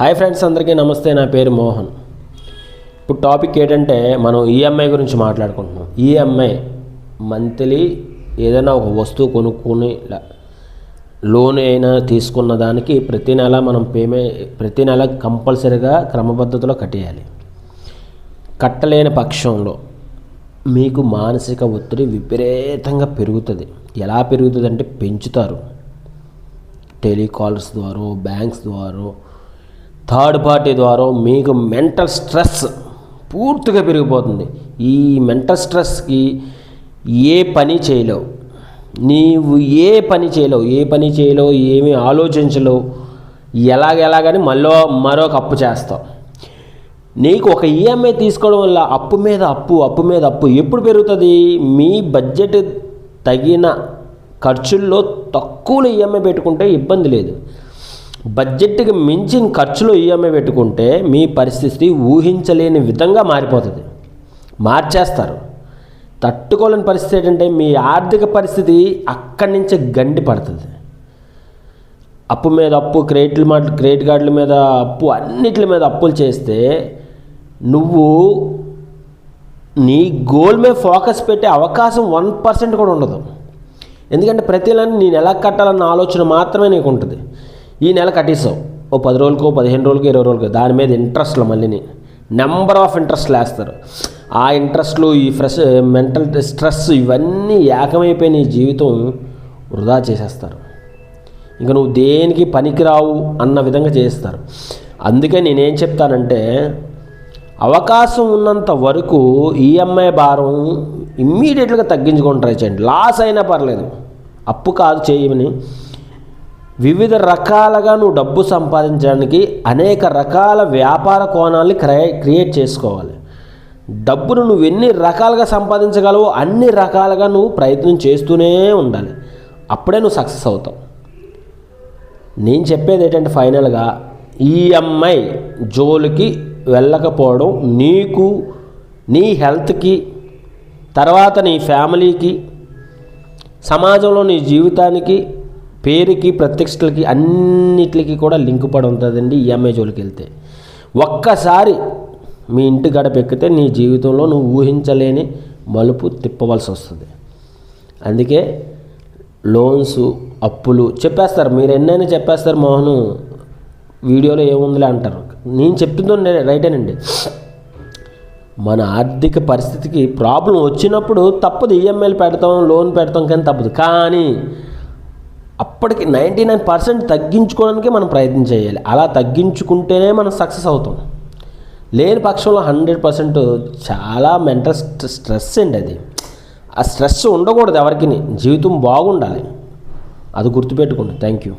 Hi friends అందరికీ నమస్తే. నా పేరు మోహన్. ఇప్పుడు టాపిక్ ఏంటంటే మనం ఈఎంఐ గురించి మాట్లాడుకుంటున్నాం. ఈఎంఐ మంత్లీ ఏదైనా ఒక వస్తువు కొనుక్కొని లోన్ అయినా తీసుకున్న దానికి ప్రతి నెల మనం పేమెంట్ ప్రతి నెల కంపల్సరీగా క్రమపద్ధతిలో కట్టేయాలి. కట్టలేని పక్షంలో మీకు మానసిక ఒత్తిడి విపరీతంగా పెరుగుతుంది. ఎలా పెరుగుతుంది అంటే పెంచుతారు. టెలికాలర్స్ ద్వారా బ్యాంక్స్ ద్వారా థర్డ్ పార్టీ ద్వారా మీకు మెంటల్ స్ట్రెస్ పూర్తిగా పెరిగిపోతుంది. ఈ మెంటల్ స్ట్రెస్కి ఏ పని చేయలేవు. నీవు ఏ పని చేయలేవు. ఏ పని చేయలేవు ఏమీ ఆలోచించలేవు. ఎలాగెలాగని మళ్ళీ మరొక అప్పు చేస్తావు. నీకు ఒక ఈఎంఐ తీసుకోవడం వల్ల అప్పు మీద అప్పు అప్పు మీద అప్పు ఎప్పుడు పెరుగుతుంది? మీ బడ్జెట్ తగిన ఖర్చుల్లో తక్కువ ఈఎంఐ పెట్టుకుంటే ఇబ్బంది లేదు. బడ్జెట్కి మించిన ఖర్చులు ఈఎంఐ పెట్టుకుంటే మీ పరిస్థితి ఊహించలేని విధంగా మారిపోతుంది. మార్చేస్తారు. తట్టుకోలేని పరిస్థితి ఏంటంటే మీ ఆర్థిక పరిస్థితి అక్కడి నుంచే గండి పడుతుంది. అప్పు మీద అప్పు క్రెడిట్ మాట క్రెడిట్ కార్డుల మీద అప్పు అన్నిటి మీద అప్పులు చేస్తే నువ్వు నీ గోల్ మీద ఫోకస్ పెట్టే అవకాశం వన్ పర్సెంట్ కూడా ఉండదు. ఎందుకంటే ప్రతి నెల నేను ఎలా కట్టాలన్న ఆలోచన మాత్రమే నీకు ఉంటుంది. ఈ నెల కట్టేసావు ఓ పది రోజులకో పదిహేను రోజులకు ఇరవై రోజులకు. దాని మీద ఇంట్రెస్ట్లు మళ్ళీని. నెంబర్ ఆఫ్ ఇంట్రెస్ట్లు వేస్తారు ఆ ఇంట్రెస్ట్లు ఈ ఫ్రెష్ మెంటల్ స్ట్రెస్ ఇవన్నీ ఏకమైపోయి నీ జీవితం వృధా చేసేస్తారు. ఇంకా నువ్వు దేనికి పనికిరావు అన్న విధంగా చేస్తారు అందుకే నేనేం చెప్తానంటే అవకాశం ఉన్నంత వరకు ఈఎంఐ భారం ఇమ్మీడియట్గా తగ్గించుకొని ట్రై చేయండి. లాస్ అయినా పర్లేదు. అప్పు కాదు చేయమని. వివిధ రకాలుగా నువ్వు డబ్బు సంపాదించడానికి అనేక రకాల వ్యాపార కోణాలని క్రయ క్రియేట్ చేసుకోవాలి. డబ్బును నువ్వు ఎన్ని రకాలుగా సంపాదించగలవో అన్ని రకాలుగా నువ్వు ప్రయత్నం చేస్తూనే ఉండాలి. అప్పుడే నువ్వు సక్సెస్ అవుతావు. నేను చెప్పేది ఏంటంటే ఫైనల్గా ఈఎంఐ జోలికి వెళ్ళకపోవడం నీకు నీ హెల్త్కి తర్వాత నీ ఫ్యామిలీకి సమాజంలో నీ జీవితానికి పేరుకి ప్రత్యక్షలకి అన్నిటికి కూడా లింక్ పడి ఉంటుందండి ఈఎంఐ జోలికి వెళ్తే ఒక్కసారి మీ ఇంటి గడప ఎక్కితే నీ జీవితంలో నువ్వు ఊహించలేని మలుపు తిప్పవలసి వస్తుంది. అందుకే లోన్స్ అప్పులు చెప్పేస్తారు. మీరు ఎన్నైనా చెప్పేస్తారు మోహను వీడియోలో ఏముందిలే అంటారు. నేను చెప్తుందో రైటేనండి. మన ఆర్థిక పరిస్థితికి ప్రాబ్లం వచ్చినప్పుడు తప్పదు. ఈఎంఐలు పెడతాం లోన్ పెడతాం కానీ తప్పదు. కానీ అప్పటికి నైంటీ నైన్ పర్సెంట్ తగ్గించుకోవడానికి మనం ప్రయత్నం చేయాలి. అలా తగ్గించుకుంటేనే మనం సక్సెస్ అవుతాం. లేని పక్షంలో హండ్రెడ్ పర్సెంట్ చాలా మెంటల్ స్ట్రెస్ అండి అది. ఆ స్ట్రెస్ ఉండకూడదు ఎవరికి జీవితం బాగుండాలి. అది గుర్తుపెట్టుకోండి. Thank you.